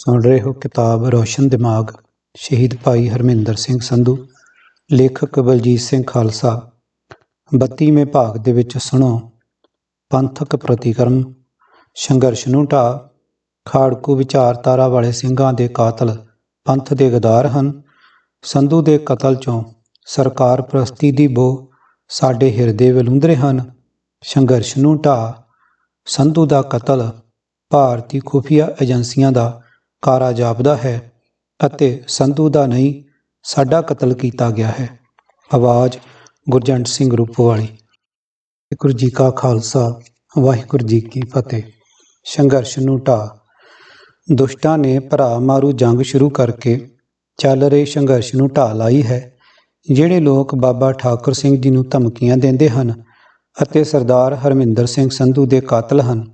ਸੁਣ ਰਹੇ ਹੋ ਕਿਤਾਬ ਰੋਸ਼ਨ ਦਿਮਾਗ, ਸ਼ਹੀਦ ਭਾਈ ਹਰਮਿੰਦਰ ਸਿੰਘ ਸੰਧੂ, ਲੇਖਕ ਬਲਜੀਤ ਸਿੰਘ ਖਾਲਸਾ। 32ਵੇਂ ਭਾਗ ਦੇ ਵਿੱਚ ਸੁਣੋ। ਪੰਥਕ ਪ੍ਰਤੀਕਰਮ, ਸੰਘਰਸ਼ ਨੂੰ ਢਾ, ਖਾੜਕੂ ਵਿਚਾਰਧਾਰਾ ਵਾਲੇ ਸਿੰਘਾਂ ਦੇ ਕਾਤਲ ਪੰਥ ਦੇ ਗਦਾਰ ਹਨ। ਸੰਧੂ ਦੇ ਕਤਲ ਚੋਂ ਸਰਕਾਰ ਪ੍ਰਸਤੀ ਦੀ ਬੋ ਸਾਡੇ ਹਿਰਦੇ ਵਿਲੁੰਦਰੇ ਹਨ। ਸੰਘਰਸ਼ ਨੂੰ ਢਾ, ਸੰਧੂ ਦਾ ਕਤਲ ਭਾਰਤੀ ਖੁਫੀਆ ਏਜੰਸੀਆਂ ਦਾ ਕਾਰਾ ਜਾਪਦਾ ਹੈ ਅਤੇ ਸੰਧੂ ਦਾ ਨਹੀਂ, ਸਾਡਾ ਕਤਲ ਕੀਤਾ ਗਿਆ ਹੈ। ਆਵਾਜ਼ ਗੁਰਜੰਟ ਸਿੰਘ ਰੂਪਵਾਲੀ ਵਾਹਿਗੁਰੂ ਜੀ ਕਾ ਖਾਲਸਾ, ਵਾਹਿਗੁਰੂ ਜੀ ਕੀ ਫਤਿਹ। ਸੰਘਰਸ਼ ਨੂੰ ਢਾ ਦੁਸ਼ਟਾਂ ਨੇ ਭਰਾ ਮਾਰੂ ਜੰਗ ਸ਼ੁਰੂ ਕਰਕੇ ਚੱਲ ਰਹੇ ਸੰਘਰਸ਼ ਨੂੰ ਢਾਹ ਲਾਈ ਹੈ, ਜਿਹੜੇ ਲੋਕ ਬਾਬਾ ਠਾਕੁਰ ਸਿੰਘ ਜੀ ਨੂੰ ਧਮਕੀਆਂ ਦਿੰਦੇ ਹਨ ਅਤੇ ਸਰਦਾਰ ਹਰਮਿੰਦਰ ਸਿੰਘ ਸੰਧੂ ਦੇ ਕਾਤਲ ਹਨ।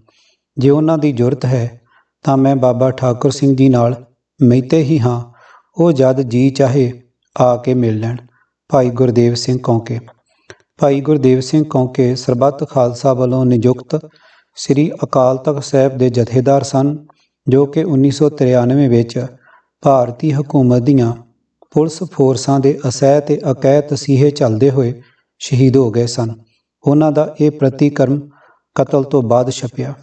ਜੇ ਉਹਨਾਂ ਦੀ ਜ਼ਰੂਰਤ ਹੈ ਤਾਂ ਮੈਂ ਬਾਬਾ ਠਾਕੁਰ ਸਿੰਘ ਜੀ ਨਾਲ ਮਹਿਤੇ ਹੀ ਹਾਂ। ਉਹ ਜਦ ਜੀ ਚਾਹੇ ਆ ਕੇ ਮਿਲ ਲੈਣ। ਭਾਈ ਗੁਰਦੇਵ ਸਿੰਘ ਕੌਂਕੇ। ਭਾਈ ਗੁਰਦੇਵ ਸਿੰਘ ਕੌਂਕੇ ਸਰਬੱਤ ਖਾਲਸਾ ਵੱਲੋਂ ਨਿਯੁਕਤ ਸ੍ਰੀ ਅਕਾਲ ਤਖਤ ਸਾਹਿਬ ਦੇ ਜਥੇਦਾਰ ਸਨ, ਜੋ ਕਿ 1993 ਵਿੱਚ ਭਾਰਤੀ ਹਕੂਮਤ ਦੀਆਂ ਪੁਲਿਸ ਫੋਰਸਾਂ ਦੇ ਅਸਹਿ ਤੇ ਅਕਹਿ ਤਸੀਹੇ ਚੱਲਦੇ ਹੋਏ ਸ਼ਹੀਦ ਹੋ ਗਏ ਸਨ। ਉਹਨਾਂ ਦਾ ਇਹ ਪ੍ਰਤੀਕਰਮ ਕਤਲ ਤੋਂ ਬਾਅਦ ਛਪਿਆ।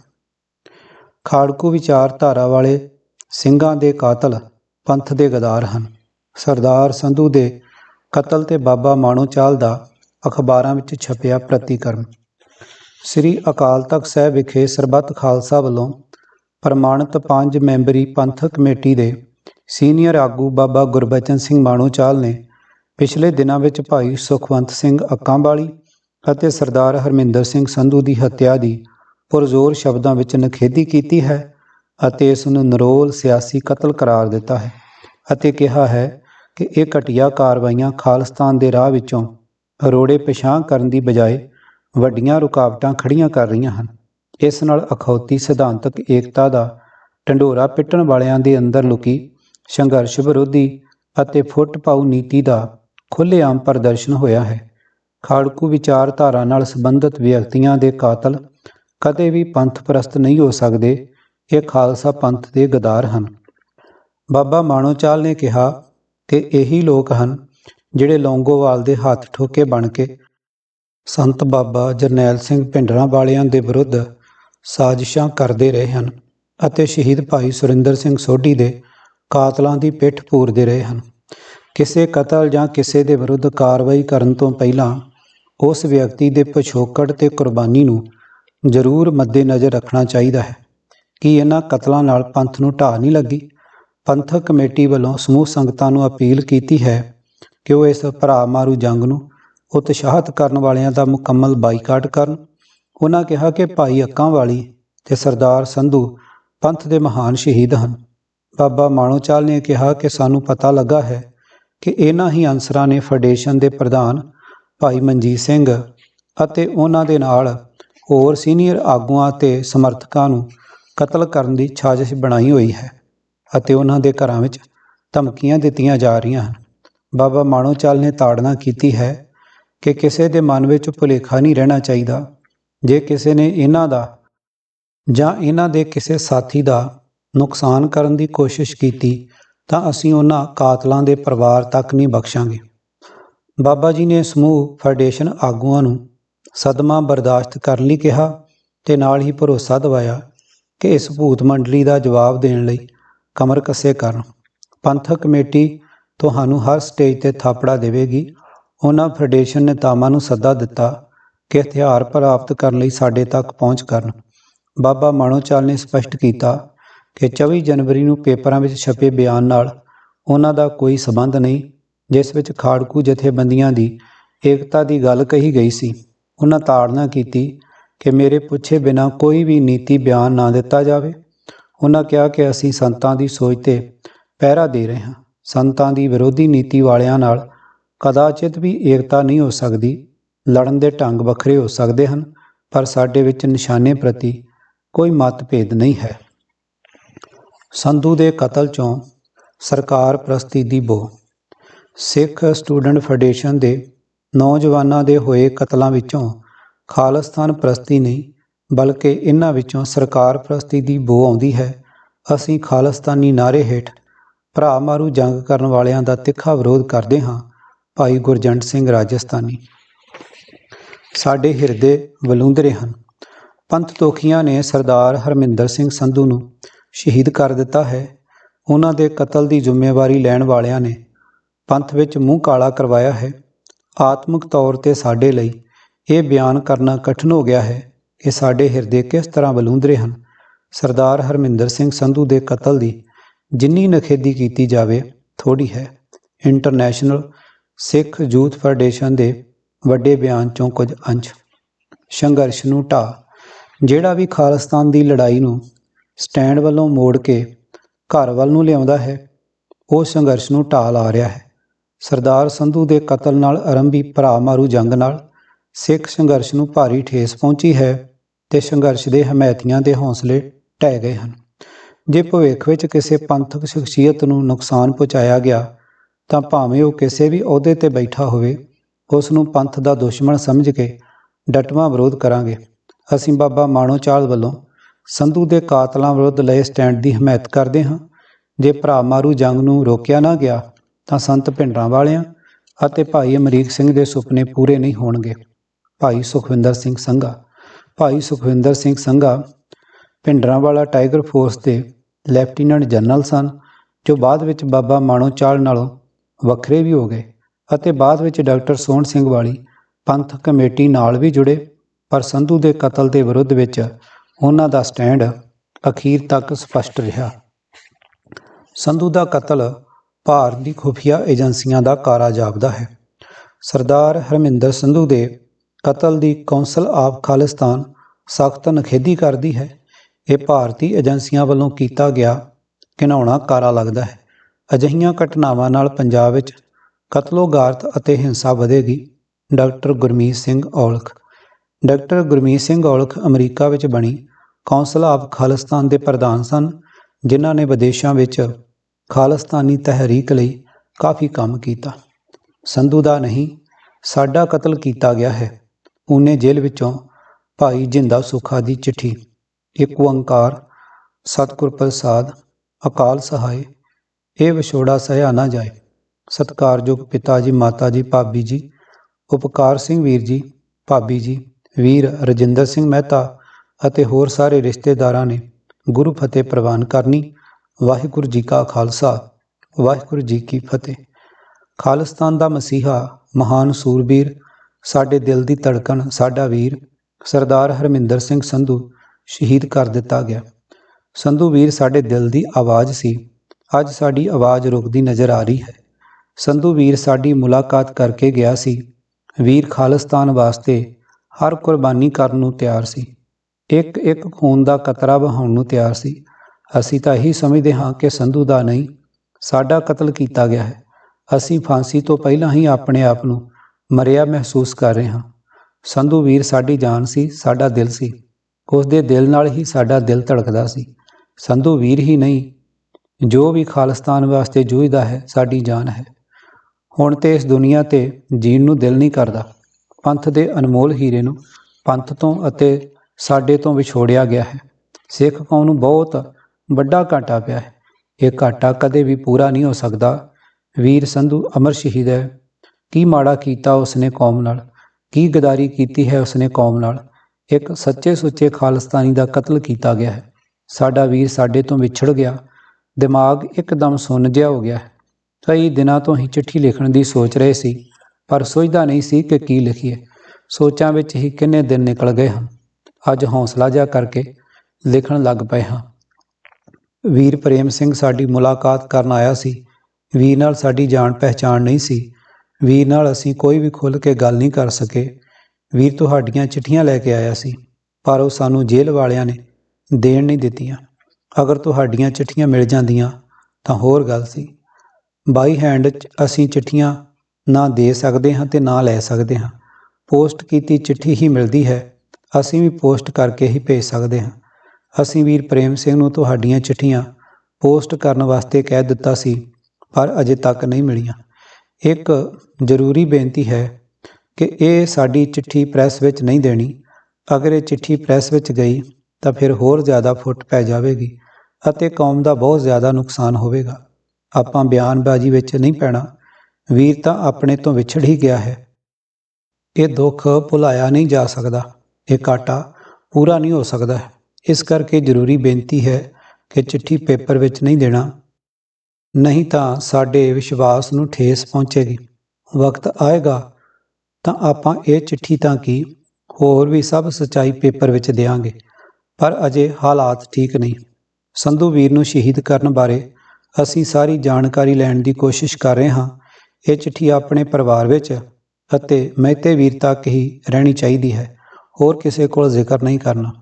ਖਾੜਕੂ ਵਿਚਾਰਧਾਰਾ ਵਾਲੇ ਸਿੰਘਾਂ ਦੇ ਕਾਤਲ ਪੰਥ ਦੇ ਗਦਾਰ ਹਨ। ਸਰਦਾਰ ਸੰਧੂ ਦੇ ਕਤਲ ਤੇ ਬਾਬਾ ਮਾਣੋ ਚਾਲ ਦਾ ਅਖਬਾਰਾਂ ਵਿੱਚ ਛਪਿਆ ਪ੍ਰਤੀਕਰਮ। ਸ੍ਰੀ ਅਕਾਲ ਤਖਤ ਸਾਹਿਬ ਵਿਖੇ ਸਰਬੱਤ ਖਾਲਸਾ ਵੱਲੋਂ ਪ੍ਰਮਾਣਿਤ ਪੰਜ ਮੈਂਬਰੀ ਪੰਥ ਕਮੇਟੀ ਦੇ ਸੀਨੀਅਰ ਆਗੂ ਬਾਬਾ ਗੁਰਬਚਨ ਸਿੰਘ ਮਾਣੋ ਚਾਲ ਨੇ ਪਿਛਲੇ ਦਿਨਾਂ ਵਿੱਚ ਭਾਈ ਸੁਖਵੰਤ ਸਿੰਘ ਅੱਕਾਂਵਾਲੀ ਅਤੇ ਸਰਦਾਰ ਹਰਮਿੰਦਰ ਸਿੰਘ ਸੰਧੂ ਦੀ ਹੱਤਿਆ ਦੀ ਪੁਰਜ਼ੋਰ ਸ਼ਬਦਾਂ ਵਿੱਚ ਨਖੇਦੀ ਕੀਤੀ ਹੈ ਅਤੇ ਇਸ ਨੂੰ ਨਰੋਲ ਸਿਆਸੀ ਕਤਲ ਕਰਾਰ ਦਿੱਤਾ ਹੈ ਅਤੇ ਕਿਹਾ ਹੈ ਕਿ ਇਹ ਘਟੀਆ ਕਾਰਵਾਈਆਂ ਖਾਲਿਸਤਾਨ ਦੇ ਰਾਹ ਵਿੱਚੋਂ ਰੋੜੇ ਪਛਾਂ ਕਰਨ ਦੀ ਬਜਾਏ ਵੱਡੀਆਂ ਰੁਕਾਵਟਾਂ ਖੜੀਆਂ ਕਰ ਰਹੀਆਂ ਹਨ। ਇਸ ਨਾਲ ਅਖੌਤੀ ਸਿਧਾਂਤਕ ਏਕਤਾ ਦਾ ਢੰਡੋਰਾ ਪਿੱਟਣ ਵਾਲਿਆਂ ਦੇ ਅੰਦਰ ਲੁਕੀ ਸੰਘਰਸ਼ ਵਿਰੋਧੀ ਅਤੇ ਫੁੱਟ ਪਾਉ ਨੀਤੀ ਦਾ ਖੁੱਲ੍ਹੇਆਮ ਪ੍ਰਦਰਸ਼ਨ ਹੋਇਆ ਹੈ। ਖਾੜਕੂ ਵਿਚਾਰਧਾਰਾ ਨਾਲ ਸੰਬੰਧਿਤ ਵਿਅਕਤੀਆਂ ਦੇ ਕਾਤਲ ਕਦੇ ਵੀ ਪੰਥ ਪ੍ਰਸਤ ਨਹੀਂ ਹੋ ਸਕਦੇ, ਇਹ ਖਾਲਸਾ ਪੰਥ ਦੇ ਗਦਾਰ ਹਨ। ਬਾਬਾ ਮਾਣੋਚਾਲ ਨੇ ਕਿਹਾ ਕਿ ਇਹੀ ਲੋਕ ਹਨ ਜਿਹੜੇ ਲੌਂਗੋਵਾਲ ਦੇ ਹੱਥ ਠੋਕੇ ਬਣ ਕੇ ਸੰਤ ਬਾਬਾ ਜਰਨੈਲ ਸਿੰਘ ਭਿੰਡਰਾਂ ਵਾਲਿਆਂ ਦੇ ਵਿਰੁੱਧ ਸਾਜ਼ਿਸ਼ਾਂ ਕਰਦੇ ਰਹੇ ਹਨ ਅਤੇ ਸ਼ਹੀਦ ਭਾਈ ਸੁਰਿੰਦਰ ਸਿੰਘ ਸੋਢੀ ਦੇ ਕਾਤਲਾਂ ਦੀ ਪਿੱਠ ਪੂਰਦੇ ਰਹੇ ਹਨ। ਕਿਸੇ ਕਤਲ ਜਾਂ ਕਿਸੇ ਦੇ ਵਿਰੁੱਧ ਕਾਰਵਾਈ ਕਰਨ ਤੋਂ ਪਹਿਲਾਂ ਉਸ ਵਿਅਕਤੀ ਦੇ ਪਿਛੋਕੜ ਤੇ ਕੁਰਬਾਨੀ ਨੂੰ ਜ਼ਰੂਰ ਮੱਦੇਨਜ਼ਰ ਰੱਖਣਾ ਚਾਹੀਦਾ ਹੈ। ਕਿ ਇਹਨਾਂ ਕਤਲਾਂ ਨਾਲ ਪੰਥ ਨੂੰ ਢਾਹ ਨਹੀਂ ਲੱਗੀ? ਪੰਥਕ ਕਮੇਟੀ ਵੱਲੋਂ ਸਮੂਹ ਸੰਗਤਾਂ ਨੂੰ ਅਪੀਲ ਕੀਤੀ ਹੈ ਕਿ ਉਹ ਇਸ ਭਰਾ ਮਾਰੂ ਜੰਗ ਨੂੰ ਉਤਸ਼ਾਹਤ ਕਰਨ ਵਾਲਿਆਂ ਦਾ ਮੁਕੰਮਲ ਬਾਈਕਾਟ ਕਰਨ। ਉਹਨਾਂ ਕਿਹਾ ਕਿ ਭਾਈ ਅੱਕਾਂ ਵਾਲੀ ਤੇ ਸਰਦਾਰ ਸੰਧੂ ਪੰਥ ਦੇ ਮਹਾਨ ਸ਼ਹੀਦ ਹਨ। ਬਾਬਾ ਮਾਣੋਚਾਲ ਨੇ ਕਿਹਾ ਕਿ ਸਾਨੂੰ ਪਤਾ ਲੱਗਾ ਹੈ ਕਿ ਇਹਨਾਂ ਹੀ ਅਨਸਰਾਂ ਨੇ ਫੈਡਰੇਸ਼ਨ ਦੇ ਪ੍ਰਧਾਨ ਭਾਈ ਮਨਜੀਤ ਸਿੰਘ ਅਤੇ ਉਹਨਾਂ ਦੇ ਨਾਲ ਹੋਰ ਸੀਨੀਅਰ ਆਗੂਆਂ ਅਤੇ ਸਮਰਥਕਾਂ ਨੂੰ ਕਤਲ ਕਰਨ ਦੀ ਸਾਜ਼ਿਸ਼ ਬਣਾਈ ਹੋਈ ਹੈ ਅਤੇ ਉਹਨਾਂ ਦੇ ਘਰਾਂ ਵਿੱਚ ਧਮਕੀਆਂ ਦਿੱਤੀਆਂ ਜਾ ਰਹੀਆਂ ਹਨ। ਬਾਬਾ ਮਾਣੋਚਾਲ ਨੇ ਤਾੜਨਾ ਕੀਤੀ ਹੈ ਕਿ ਕਿਸੇ ਦੇ ਮਨ ਵਿੱਚ ਭੁਲੇਖਾ ਨਹੀਂ ਰਹਿਣਾ ਚਾਹੀਦਾ। ਜੇ ਕਿਸੇ ਨੇ ਇਹਨਾਂ ਦਾ ਜਾਂ ਇਹਨਾਂ ਦੇ ਕਿਸੇ ਸਾਥੀ ਦਾ ਨੁਕਸਾਨ ਕਰਨ ਦੀ ਕੋਸ਼ਿਸ਼ ਕੀਤੀ, ਤਾਂ ਅਸੀਂ ਉਹਨਾਂ ਕਾਤਲਾਂ ਦੇ ਪਰਿਵਾਰ ਤੱਕ ਨਹੀਂ ਬਖਸ਼ਾਂਗੇ। ਬਾਬਾ ਜੀ ਨੇ ਸਮੂਹ ਫੈਡਰੇਸ਼ਨ ਆਗੂਆਂ ਨੂੰ ਸਦਮਾ ਬਰਦਾਸ਼ਤ ਕਰਨ ਲਈ ਕਿਹਾ ਤੇ ਨਾਲ ਹੀ ਭਰੋਸਾ ਦਿਵਾਇਆ ਕਿ ਇਸ ਭੂਤ ਮੰਡਲੀ ਦਾ ਜਵਾਬ ਦੇਣ ਲਈ ਕਮਰ ਕੱਸੇ ਕਰਨ। ਪੰਥਕ ਕਮੇਟੀ ਤੁਹਾਨੂੰ ਹਰ ਸਟੇਜ ਤੇ ਥਾਪੜਾ ਦੇਵੇਗੀ। ਉਹਨਾਂ ਫੈਡਰੇਸ਼ਨ ਨੇਤਾਵਾਂ ਨੂੰ ਸੱਦਾ ਦਿੱਤਾ ਕਿ ਹਥਿਆਰ ਪ੍ਰਾਪਤ ਕਰਨ ਲਈ ਸਾਡੇ ਤੱਕ ਪਹੁੰਚ ਕਰਨ। ਬਾਬਾ ਮਾਣੋਚਾਲ ਨੇ ਸਪਸ਼ਟ ਕੀਤਾ ਕਿ 24 ਜਨਵਰੀ ਨੂੰ ਪੇਪਰਾਂ ਵਿੱਚ ਛਪੇ ਬਿਆਨ ਨਾਲ ਉਹਨਾਂ ਦਾ ਕੋਈ ਸਬੰਧ ਨਹੀਂ, ਜਿਸ ਵਿੱਚ ਖਾੜਕੂ ਜਥੇਬੰਦੀਆਂ ਦੀ ਏਕਤਾ ਦੀ ਗੱਲ ਕਹੀ ਗਈ ਸੀ। ਉਹਨਾਂ ਤਾੜਨਾ ਕੀਤੀ ਕਿ ਮੇਰੇ ਪੁੱਛੇ ਬਿਨਾ ਕੋਈ ਵੀ ਨੀਤੀ ਬਿਆਨ ਨਾ ਦਿੱਤਾ ਜਾਵੇ। ਉਹਨਾਂ ਕਿਹਾ ਕਿ ਅਸੀਂ ਸੰਤਾਂ ਦੀ ਸੋਚ ਤੇ ਪਹਿਰਾ ਦੇ ਰਹੇ ਹਾਂ। ਸੰਤਾਂ ਦੀ ਵਿਰੋਧੀ ਨੀਤੀ ਵਾਲਿਆਂ ਨਾਲ ਕਦਾਚਿਤ ਵੀ ਏਕਤਾ ਨਹੀਂ ਹੋ ਸਕਦੀ। ਲੜਨ ਦੇ ਢੰਗ ਵੱਖਰੇ ਹੋ ਸਕਦੇ ਹਨ, ਪਰ ਸਾਡੇ ਵਿੱਚ ਨਿਸ਼ਾਨੇ ਪ੍ਰਤੀ ਕੋਈ ਮਤਭੇਦ ਨਹੀਂ ਹੈ। ਸੰਧੂ ਦੇ ਕਤਲ ਚੋਂ ਸਰਕਾਰ ਪ੍ਰਸਤੀ ਦੀ ਬੋ। ਸਿੱਖ ਸਟੂਡੈਂਟ ਫੈਡਰੇਸ਼ਨ ਦੇ ਨੌਜਵਾਨਾਂ ਦੇ ਹੋਏ ਕਤਲਾਂ ਵਿੱਚੋਂ ਖਾਲਸਤਾਨ ਪ੍ਰਸਤੀ ਨਹੀਂ, ਬਲਕਿ ਇਹਨਾਂ ਵਿੱਚੋਂ ਸਰਕਾਰ ਪ੍ਰਸਤੀ ਦੀ ਬੋ ਆਉਂਦੀ ਹੈ। ਅਸੀਂ ਖਾਲਿਸਤਾਨੀ ਨਾਰੇ ਹੇਠ ਭਰਾ ਮਾਰੂ ਜੰਗ ਕਰਨ ਵਾਲਿਆਂ ਦਾ ਤਿੱਖਾ ਵਿਰੋਧ ਕਰਦੇ ਹਾਂ, ਭਾਈ ਗੁਰਜੰਟ ਸਿੰਘ ਰਾਜਸਥਾਨੀ। ਸਾਡੇ ਹਿਰਦੇ ਵਲੂੰਦਰੇ ਹਨ। ਪੰਥ ਤੋਖੀਆਂ ਨੇ ਸਰਦਾਰ ਹਰਮਿੰਦਰ ਸਿੰਘ ਸੰਧੂ ਨੂੰ ਸ਼ਹੀਦ ਕਰ ਦਿੱਤਾ ਹੈ। ਉਹਨਾਂ ਦੇ ਕਤਲ ਦੀ ਜ਼ਿੰਮੇਵਾਰੀ ਲੈਣ ਵਾਲਿਆਂ ਨੇ ਪੰਥ ਵਿੱਚ ਮੂੰਹ ਕਾਲਾ ਕਰਵਾਇਆ ਹੈ। ਆਤਮਿਕ ਤੌਰ ਤੇ ਸਾਡੇ ਲਈ ਇਹ ਬਿਆਨ ਕਰਨਾ ਕਠਿਨ ਹੋ ਗਿਆ ਹੈ ਕਿ ਸਾਡੇ ਹਿਰਦੇ ਕਿਸ ਤਰ੍ਹਾਂ ਬਲੂੰਦਰੇ ਹਨ। ਸਰਦਾਰ ਹਰਮਿੰਦਰ ਸਿੰਘ ਸੰਧੂ ਦੇ ਕਤਲ ਦੀ ਜਿੰਨੀ ਨਖੇਦੀ ਕੀਤੀ ਜਾਵੇ ਥੋੜੀ ਹੈ। ਇੰਟਰਨੈਸ਼ਨਲ ਸਿੱਖ ਯੂਥ ਫੈਡਰੇਸ਼ਨ ਦੇ ਵੱਡੇ ਬਿਆਨ ਚੋਂ ਕੁਝ ਅੰਸ਼। ਸੰਘਰਸ਼ ਨੂੰ ਢਾ ਜਿਹੜਾ ਵੀ ਖਾਲਿਸਤਾਨ ਦੀ ਲੜਾਈ ਨੂੰ ਸਟੈਂਡ ਵੱਲੋਂ ਮੋੜ ਕੇ ਘਰ ਵੱਲ ਨੂੰ ਲਿਆਉਂਦਾ ਹੈ, ਉਹ ਸੰਘਰਸ਼ ਨੂੰ ਢਾਹ ਲਾ ਰਿਹਾ ਹੈ। ਸਰਦਾਰ ਸੰਧੂ ਦੇ ਕਤਲ ਨਾਲ ਆਰੰਭੀ ਭਰਾ ਮਾਰੂ ਜੰਗ ਨਾਲ ਸਿੱਖ ਸੰਘਰਸ਼ ਨੂੰ ਭਾਰੀ ਠੇਸ ਪਹੁੰਚੀ ਹੈ ਤੇ ਸੰਘਰਸ਼ ਦੇ ਹਮਾਇਤੀਆਂ ਦੇ ਹੌਸਲੇ ਢਹਿ ਗਏ ਹਨ। ਜੇ ਭਵਿੱਖ ਵਿੱਚ ਕਿਸੇ ਪੰਥਕ ਸ਼ਖਸੀਅਤ ਨੂੰ ਨੁਕਸਾਨ ਪਹੁੰਚਾਇਆ ਗਿਆ, ਤਾਂ ਭਾਵੇਂ ਉਹ ਕਿਸੇ ਵੀ ਅਹੁਦੇ ਤੇ ਬੈਠਾ ਹੋਵੇ ਉਸ ਨੂੰ ਪੰਥ ਦਾ ਦੁਸ਼ਮਣ ਸਮਝ ਕੇ ਡਟਵਾਂ ਵਿਰੋਧ ਕਰਾਂਗੇ। ਅਸੀਂ ਬਾਬਾ ਮਾਣੋ ਚਾਲ ਵੱਲੋਂ ਸੰਧੂ ਦੇ ਕਾਤਲਾਂ ਵਿਰੁੱਧ ਲਏ ਸਟੈਂਡ ਦੀ ਹਮਾਇਤ ਕਰਦੇ ਹਾਂ। ਜੇ ਭਰਾ ਮਾਰੂ ਜੰਗ ਨੂੰ ਰੋਕਿਆ ਨਾ ਗਿਆ ਤਾਂ ਸੰਤ ਭਿੰਡਰਾਂ ਵਾਲਿਆਂ ਅਤੇ ਭਾਈ ਅਮਰੀਕ ਸਿੰਘ ਦੇ ਸੁਪਨੇ ਪੂਰੇ ਨਹੀਂ ਹੋਣਗੇ। ਭਾਈ ਸੁਖਵਿੰਦਰ ਸਿੰਘ ਸੰਘਾ। ਭਾਈ ਸੁਖਵਿੰਦਰ ਸਿੰਘ ਸੰਘਾ ਭਿੰਡਰਾਂ ਵਾਲਾ ਟਾਈਗਰ ਫੋਰਸ ਦੇ ਲੈਫਟੀਨੈਂਟ ਜਨਰਲ ਸਨ, ਜੋ ਬਾਅਦ ਵਿੱਚ ਬਾਬਾ ਮਾਣੋ ਚਾਲ ਨਾਲੋਂ ਵੱਖਰੇ ਵੀ ਹੋ ਗਏ ਅਤੇ ਬਾਅਦ ਵਿੱਚ ਡਾਕਟਰ ਸੋਹਣ ਸਿੰਘ ਵਾਲੀ ਪੰਥ ਕਮੇਟੀ ਨਾਲ ਵੀ ਜੁੜੇ, ਪਰ ਸੰਧੂ ਦੇ ਕਤਲ ਦੇ ਵਿਰੁੱਧ ਵਿੱਚ ਉਹਨਾਂ ਦਾ ਸਟੈਂਡ ਅਖੀਰ ਤੱਕ ਸਪਸ਼ਟ ਰਿਹਾ। ਸੰਧੂ ਦਾ ਕਤਲ ਭਾਰਤ ਦੀ ਖੁਫੀਆ ਏਜੰਸੀਆਂ ਦਾ ਕਾਰਾ ਜਾਪਦਾ ਹੈ। ਸਰਦਾਰ ਹਰਮਿੰਦਰ ਸੰਧੂ ਦੇ ਕਤਲ ਦੀ ਕੌਂਸਲ ਆਫ ਖਾਲਿਸਤਾਨ ਸਖਤ ਨਖੇਦੀ ਕਰਦੀ ਹੈ। ਇਹ ਭਾਰਤੀ ਏਜੰਸੀਆਂ ਵੱਲੋਂ ਕੀਤਾ ਗਿਆ ਘਿਨਾਉਣਾ ਕਾਰਾ ਲੱਗਦਾ ਹੈ। ਅਜਿਹੀਆਂ ਘਟਨਾਵਾਂ ਨਾਲ ਪੰਜਾਬ ਵਿੱਚ ਕਤਲੋਗਾਰਤ ਅਤੇ ਹਿੰਸਾ ਵਧੇਗੀ। Doctor Gurmeet Singh Aulakh, doctor Gurmeet Singh Aulakh America ਵਿੱਚ ਬਣੀ ਕੌਂਸਲ ਆਫ ਖਾਲਿਸਤਾਨ ਦੇ ਪ੍ਰਧਾਨ ਸਨ, ਜਿਨ੍ਹਾਂ ਨੇ ਵਿਦੇਸ਼ਾਂ ਵਿੱਚ ਖਾਲਸਤਾਨੀ ਤਹਿਰੀਕ ਲਈ ਕਾਫੀ ਕੰਮ ਕੀਤਾ। ਸੰਧੂ ਦਾ ਨਹੀਂ, ਸਾਡਾ ਕਤਲ ਕੀਤਾ ਗਿਆ ਹੈ। ਉਹਨੇ ਜੇਲ੍ਹ ਵਿੱਚੋਂ ਭਾਈ ਜਿੰਦਾ ਸੁਖਾ ਦੀ ਚਿੱਠੀ, ਇੱਕ ਓੰਕਾਰ, ਸਤਿਗੁਰ ਪ੍ਰਸਾਦ, ਅਕਾਲ ਸਹਾਇ, ਇਹ ਵਿਛੋੜਾ ਸਹਿਆ ਨਾ ਜਾਏ। ਸਤਿਕਾਰਯੋਗ ਪਿਤਾ ਜੀ ਮਾਤਾ ਜੀ ਭਾਬੀ ਜੀ, ਉਪਕਾਰ ਸਿੰਘ ਵੀਰ ਜੀ, ਭਾਬੀ ਜੀ, ਵੀਰ ਰਜਿੰਦਰ ਸਿੰਘ ਮਹਿਤਾ ਅਤੇ ਹੋਰ ਸਾਰੇ ਰਿਸ਼ਤੇਦਾਰਾਂ ਨੇ ਗੁਰੂ ਫਤਿਹ ਪ੍ਰਵਾਨ ਕਰਨੀ ਵਾਹਿਗੁਰੂ ਜੀ ਕਾ ਖਾਲਸਾ, ਵਾਹਿਗੁਰੂ ਜੀ ਕੀ ਫਤਿਹ। ਖਾਲਿਸਤਾਨ ਦਾ ਮਸੀਹਾ, ਮਹਾਨ ਸੂਰਬੀਰ, ਸਾਡੇ ਦਿਲ ਦੀ ਧੜਕਣ, ਸਾਡਾ ਵੀਰ, ਸਰਦਾਰ ਹਰਮਿੰਦਰ ਸਿੰਘ ਸੰਧੂ ਸ਼ਹੀਦ ਕਰ ਦਿੱਤਾ ਗਿਆ। ਸੰਧੂ ਵੀਰ, ਸਾਡੇ ਦਿਲ ਦੀ ਆਵਾਜ਼ ਸੀ। ਅੱਜ ਸਾਡੀ ਆਵਾਜ਼ ਰੁਕਦੀ ਨਜ਼ਰ ਆ ਰਹੀ ਹੈ। ਸੰਧੂ ਵੀਰ, ਸਾਡੀ ਮੁਲਾਕਾਤ ਕਰਕੇ ਗਿਆ ਸੀ। ਵੀਰ ਖਾਲਿਸਤਾਨ ਵਾਸਤੇ ਹਰ ਕੁਰਬਾਨੀ ਕਰਨ ਨੂੰ ਤਿਆਰ ਸੀ। ਇੱਕ ਇੱਕ ਖੂਨ ਦਾ ਕਤਰਾ ਵਹਾਉਣ ਨੂੰ ਤਿਆਰ ਸੀ। ਅਸੀਂ ਤਾਂ ਇਹੀ ਸਮਝਦੇ ਹਾਂ ਕਿ ਸੰਧੂ ਦਾ ਨਹੀਂ, ਸਾਡਾ ਕਤਲ ਕੀਤਾ ਗਿਆ ਹੈ। ਅਸੀਂ ਫਾਂਸੀ ਤੋਂ ਪਹਿਲਾਂ ਹੀ ਆਪਣੇ ਆਪ ਨੂੰ ਮਰਿਆ ਮਹਿਸੂਸ ਕਰ ਰਹੇ ਹਾਂ। ਸੰਧੂ ਵੀਰ ਸਾਡੀ ਜਾਨ ਸੀ, ਸਾਡਾ ਦਿਲ ਸੀ। ਉਸ ਦੇ ਦਿਲ ਨਾਲ ਹੀ ਸਾਡਾ ਦਿਲ ਧੜਕਦਾ ਸੀ। ਸੰਧੂ ਵੀਰ ਹੀ ਨਹੀਂ, ਜੋ ਵੀ ਖਾਲਿਸਤਾਨ ਵਾਸਤੇ ਜੂਝਦਾ ਹੈ, ਸਾਡੀ ਜਾਨ ਹੈ। ਹੁਣ ਤੇ ਇਸ ਦੁਨੀਆ ਤੇ ਜੀਣ ਨੂੰ ਦਿਲ ਨਹੀਂ ਕਰਦਾ। ਪੰਥ ਦੇ ਅਨਮੋਲ ਹੀਰੇ ਨੂੰ ਪੰਥ ਤੋਂ ਅਤੇ ਸਾਡੇ ਤੋਂ ਵਿਛੋੜਿਆ ਗਿਆ ਹੈ। ਸਿੱਖ ਕੌਮ ਨੂੰ ਬਹੁਤ ਵੱਡਾ ਘਾਟਾ ਪਿਆ ਹੈ। ਇਹ ਘਾਟਾ ਕਦੇ ਵੀ ਪੂਰਾ ਨਹੀਂ ਹੋ ਸਕਦਾ। ਵੀਰ ਸੰਧੂ ਅਮਰ ਸ਼ਹੀਦ ਹੈ। ਕੀ ਮਾੜਾ ਕੀਤਾ ਉਸਨੇ ਕੌਮ ਨਾਲ? ਕੀ ਗਦਾਰੀ ਕੀਤੀ ਹੈ ਉਸਨੇ ਕੌਮ ਨਾਲ? ਇੱਕ ਸੱਚੇ ਸੁੱਚੇ ਖਾਲਿਸਤਾਨੀ ਦਾ ਕਤਲ ਕੀਤਾ ਗਿਆ ਹੈ। ਸਾਡਾ ਵੀਰ ਸਾਡੇ ਤੋਂ ਵਿਛੜ ਗਿਆ। ਦਿਮਾਗ ਇੱਕਦਮ ਸੁੰਨ ਜਿਹਾ ਹੋ ਗਿਆ ਹੈ। ਕਈ ਦਿਨਾਂ ਤੋਂ ਹੀ ਚਿੱਠੀ ਲਿਖਣ ਦੀ ਸੋਚ ਰਹੇ ਸੀ, ਪਰ ਸੋਚਦਾ ਨਹੀਂ ਸੀ ਕਿ ਕੀ ਲਿਖੀਏ। ਸੋਚਾਂ ਵਿੱਚ ਹੀ ਕਿੰਨੇ ਦਿਨ ਨਿਕਲ ਗਏ ਹਨ। ਅੱਜ ਹੌਸਲਾ ਜਿਹਾ ਕਰਕੇ ਲਿਖਣ ਲੱਗ ਪਏ ਹਾਂ। ਵੀਰ ਪ੍ਰੇਮ ਸਿੰਘ ਸਾਡੀ ਮੁਲਾਕਾਤ ਕਰਨ ਆਇਆ ਸੀ। ਵੀਰ ਨਾਲ ਸਾਡੀ ਜਾਣ ਪਹਿਚਾਣ ਨਹੀਂ ਸੀ। ਵੀਰ ਨਾਲ ਅਸੀਂ ਕੋਈ ਵੀ ਖੁੱਲ੍ਹ ਕੇ ਗੱਲ ਨਹੀਂ ਕਰ ਸਕੇ। ਵੀਰ ਤੁਹਾਡੀਆਂ ਚਿੱਠੀਆਂ ਲੈ ਕੇ ਆਇਆ ਸੀ, ਪਰ ਉਹ ਸਾਨੂੰ ਜੇਲ੍ਹ ਵਾਲਿਆਂ ਨੇ ਦੇਣ ਨਹੀਂ ਦਿੱਤੀਆਂ। ਅਗਰ ਤੁਹਾਡੀਆਂ ਚਿੱਠੀਆਂ ਮਿਲ ਜਾਂਦੀਆਂ, ਤਾਂ ਹੋਰ ਗੱਲ ਸੀ। ਬਾਈ ਹੈਂਡ 'ਚ ਅਸੀਂ ਚਿੱਠੀਆਂ ਨਾ ਦੇ ਸਕਦੇ ਹਾਂ ਤੇ ਨਾ ਲੈ ਸਕਦੇ ਹਾਂ। ਪੋਸਟ ਕੀਤੀ ਚਿੱਠੀ ਹੀ ਮਿਲਦੀ ਹੈ, ਅਸੀਂ ਵੀ ਪੋਸਟ ਕਰਕੇ ਹੀ ਭੇਜ ਸਕਦੇ ਹਾਂ। ਅਸੀਂ ਵੀਰ ਪ੍ਰੇਮ ਸਿੰਘ ਨੂੰ ਤੁਹਾਡੀਆਂ ਚਿੱਠੀਆਂ ਪੋਸਟ ਕਰਨ ਵਾਸਤੇ ਕਹਿ ਦਿੱਤਾ ਸੀ, ਪਰ ਅਜੇ ਤੱਕ ਨਹੀਂ ਮਿਲੀਆਂ। ਇੱਕ ਜ਼ਰੂਰੀ ਬੇਨਤੀ ਹੈ ਕਿ ਇਹ ਸਾਡੀ ਚਿੱਠੀ ਪ੍ਰੈਸ ਵਿੱਚ ਨਹੀਂ ਦੇਣੀ। ਅਗਰ ਇਹ ਚਿੱਠੀ ਪ੍ਰੈਸ ਵਿੱਚ ਗਈ, ਤਾਂ ਫਿਰ ਹੋਰ ਜ਼ਿਆਦਾ ਫੁੱਟ ਪੈ ਜਾਵੇਗੀ ਅਤੇ ਕੌਮ ਦਾ ਬਹੁਤ ਜ਼ਿਆਦਾ ਨੁਕਸਾਨ ਹੋਵੇਗਾ। ਆਪਾਂ ਬਿਆਨਬਾਜ਼ੀ ਵਿੱਚ ਨਹੀਂ ਪੈਣਾ। ਵੀਰ ਤਾਂ ਆਪਣੇ ਤੋਂ ਵਿਛੜ ਹੀ ਗਿਆ ਹੈ। ਇਹ ਦੁੱਖ ਭੁਲਾਇਆ ਨਹੀਂ ਜਾ ਸਕਦਾ। ਇਹ ਘਾਟਾ ਪੂਰਾ ਨਹੀਂ ਹੋ ਸਕਦਾ ਇਸ ਕਰਕੇ ਜ਼ਰੂਰੀ ਬੇਨਤੀ ਹੈ ਕਿ ਚਿੱਠੀ ਪੇਪਰ ਵਿੱਚ ਨਹੀਂ ਦੇਣਾ। ਨਹੀਂ ਤਾਂ ਸਾਡੇ ਵਿਸ਼ਵਾਸ ਨੂੰ ਠੇਸ ਪਹੁੰਚੇਗੀ। ਵਕਤ ਆਏਗਾ ਤਾਂ ਆਪਾਂ ਇਹ ਚਿੱਠੀ ਤਾਂ ਕੀ ਹੋਰ ਵੀ ਸਭ ਸਚਾਈ ਪੇਪਰ ਵਿੱਚ ਦੇਵਾਂਗੇ ਪਰ ਅਜੇ ਹਾਲਾਤ ਠੀਕ ਨਹੀਂ। ਸੰਧੂ ਵੀਰ ਨੂੰ ਸ਼ਹੀਦ ਕਰਨ ਬਾਰੇ ਅਸੀਂ ਸਾਰੀ ਜਾਣਕਾਰੀ ਲੈਣ ਦੀ ਕੋਸ਼ਿਸ਼ ਕਰ ਰਹੇ ਹਾਂ। ਇਹ ਚਿੱਠੀ ਆਪਣੇ ਪਰਿਵਾਰ ਵਿੱਚ ਅਤੇ ਮਹਿਤੇ ਵੀਰ ਤੱਕ ਹੀ ਰਹਿਣੀ ਚਾਹੀਦੀ ਹੈ। ਹੋਰ ਕਿਸੇ ਕੋਲ ਜ਼ਿਕਰ ਨਹੀਂ ਕਰਨਾ।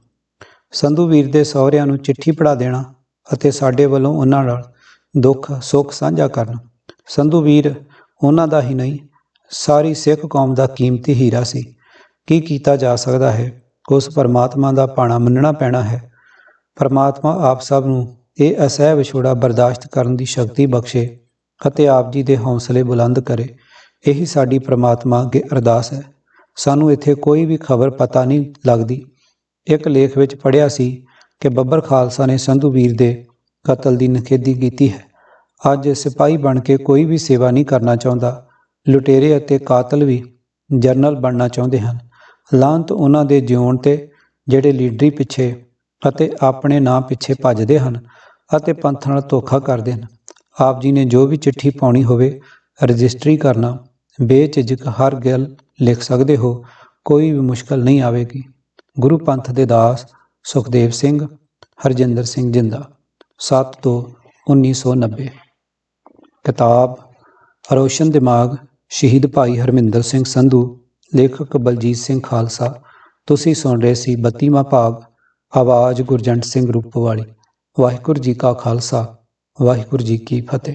ਸੰਧੂ ਵੀਰ ਦੇ ਸਹੁਰਿਆਂ ਨੂੰ ਚਿੱਠੀ ਪੜਾ ਦੇਣਾ ਅਤੇ ਸਾਡੇ ਵੱਲੋਂ ਉਹਨਾਂ ਨਾਲ ਦੁੱਖ, ਸੁੱਖ ਸਾਂਝਾ ਕਰਨਾ। ਸੰਧੂ ਵੀਰ ਉਹਨਾਂ ਦਾ ਹੀ ਨਹੀਂ, ਸਾਰੀ ਸਿੱਖ ਕੌਮ ਦਾ ਕੀਮਤੀ ਹੀਰਾ ਸੀ। ਕੀ ਕੀਤਾ ਜਾ ਸਕਦਾ ਹੈ? ਉਸ ਪਰਮਾਤਮਾ ਦਾ ਪਾਣਾ ਮੰਨਣਾ ਪੈਣਾ ਹੈ। ਪਰਮਾਤਮਾ ਆਪ ਸਭ ਨੂੰ ਇਹ ਅਸਹਿ ਵਿਛੋੜਾ ਬਰਦਾਸ਼ਤ ਕਰਨ ਦੀ ਸ਼ਕਤੀ ਬਖਸ਼ੇ ਅਤੇ ਆਪ ਜੀ ਦੇ ਹੌਸਲੇ ਬੁਲੰਦ ਕਰੇ। ਇਹੀ ਸਾਡੀ ਪਰਮਾਤਮਾ ਅੱਗੇ ਅਰਦਾਸ ਹੈ। ਸਾਨੂੰ ਇੱਥੇ ਕੋਈ ਵੀ ਖਬਰ ਪਤਾ ਨਹੀਂ ਲੱਗਦੀ। ਇੱਕ ਲੇਖ ਵਿੱਚ ਪੜ੍ਹਿਆ ਸੀ ਕਿ ਬੱਬਰ ਖਾਲਸਾ ਨੇ ਸੰਧੂ ਵੀਰ ਦੇ ਕਤਲ ਦੀ ਨਿਖੇਧੀ ਕੀਤੀ ਹੈ। ਅੱਜ ਸਿਪਾਹੀ ਬਣ ਕੇ ਕੋਈ ਵੀ ਸੇਵਾ ਨਹੀਂ ਕਰਨਾ ਚਾਹੁੰਦਾ। ਲੁਟੇਰੇ ਅਤੇ ਕਾਤਲ ਵੀ ਜਰਨਲ ਬਣਨਾ ਚਾਹੁੰਦੇ ਹਨ। ਲਾਂਤ ਉਹਨਾਂ ਦੇ ਜਿਉਣ ਤੇ ਜਿਹੜੇ ਲੀਡਰੀ ਪਿੱਛੇ ਅਤੇ ਆਪਣੇ ਨਾਂ ਪਿੱਛੇ ਭੱਜਦੇ ਹਨ ਅਤੇ ਪੰਥ ਨਾਲ ਧੋਖਾ ਕਰਦੇ ਹਨ। ਆਪ ਜੀ ਨੇ ਜੋ ਵੀ ਚਿੱਠੀ ਪਾਉਣੀ ਹੋਵੇ, ਰਜਿਸਟਰੀ ਕਰਨਾ, ਬੇਝਿਜਕ ਹਰ ਗੱਲ ਲਿਖ ਸਕਦੇ ਹੋ, ਕੋਈ ਵੀ ਮੁਸ਼ਕਲ ਨਹੀਂ ਆਵੇਗੀ। ਗੁਰੂ ਪੰਥ ਦੇ ਦਾਸ ਸੁਖਦੇਵ ਸਿੰਘ ਹਰਜਿੰਦਰ ਸਿੰਘ ਜਿੰਦਾ 7 ਤੋਂ 1990 ਕਿਤਾਬ, ਰੋਸ਼ਨ ਦਿਮਾਗ, ਸ਼ਹੀਦ ਭਾਈ ਹਰਮਿੰਦਰ ਸਿੰਘ ਸੰਧੂ, ਲੇਖਕ ਬਲਜੀਤ ਸਿੰਘ ਖਾਲਸਾ। ਤੁਸੀਂ ਸੁਣ ਰਹੇ ਸੀ 32ਵਾਂ ਭਾਗ, ਆਵਾਜ਼ ਗੁਰਜੰਟ ਸਿੰਘ ਰੂਪਵਾਲੀ। ਵਾਹਿਗੁਰੂ ਜੀ ਕਾ ਖਾਲਸਾ, ਵਾਹਿਗੁਰੂ ਜੀ ਕੀ ਫਤਿਹ।